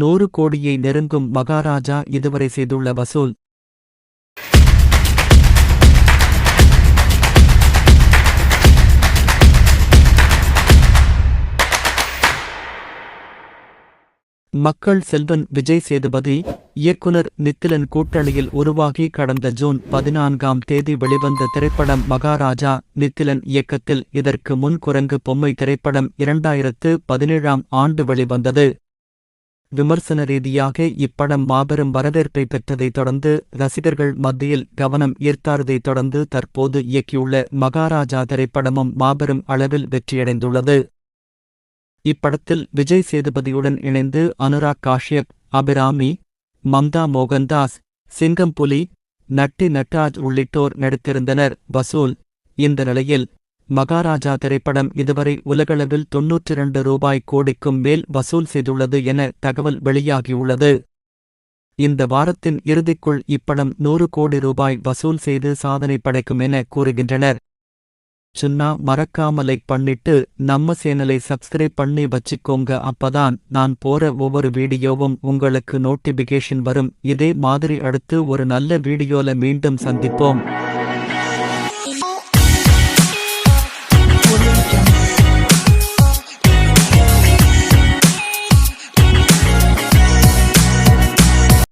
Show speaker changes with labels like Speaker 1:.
Speaker 1: நூறு கோடியை நெருங்கும் மகாராஜா இதுவரை செய்துள்ள வசூல். மக்கள் செல்வன் விஜய் சேதுபதி இயக்குனர் நித்திலன் கூட்டணியில் உருவாகி கடந்த ஜூன் பதினான்காம் தேதி வெளிவந்த திரைப்படம் மகாராஜா நித்திலன் இயக்கத்தில் இதற்கு முன் குரங்கு பொம்மை திரைப்படம் இரண்டாயிரத்து பதினேழாம் ஆண்டு வெளிவந்தது. விமர்சன ரீதியாக இப்படம் மாபெரும் வரவேற்பை பெற்றதைத் தொடர்ந்து ரசிகர்கள் மத்தியில் கவனம் ஈர்த்தாரதைத் தொடர்ந்து தற்போது இயக்கியுள்ள மகாராஜா திரைப்படமும் மாபெரும் அளவில் வெற்றியடைந்துள்ளது. இப்படத்தில் விஜய் சேதுபதியுடன் இணைந்து அனுராக் காஷ்யப் அபிராமி மம்தா மோகன்தாஸ் சிங்கம் புலி நட்டி நட்ராஜ் உள்ளிட்டோர் நடித்திருந்தனர். வசூல் இந்த நிலையில் மகாராஜா திரைப்படம் இதுவரை உலகளவில் தொன்னூற்றி இரண்டு ரூபாய் கோடிக்கும் மேல் வசூல் செய்துள்ளது என தகவல் வெளியாகியுள்ளது. இந்த வாரத்தின் இறுதிக்குள் இப்படம் நூறு கோடி ரூபாய் வசூல் செய்து சாதனை படைக்கும் என கூறுகின்றனர். சுன்னா மறக்காம லைக் பண்ணிட்டு நம்ம சேனலை சப்ஸ்கிரைப் பண்ணி வச்சுக்கோங்க. அப்பதான் நான் போற ஒவ்வொரு வீடியோவும் உங்களுக்கு நோட்டிபிகேஷன் வரும். இதே மாதிரி அடுத்து ஒரு நல்ல வீடியோல மீண்டும் சந்திப்போம்.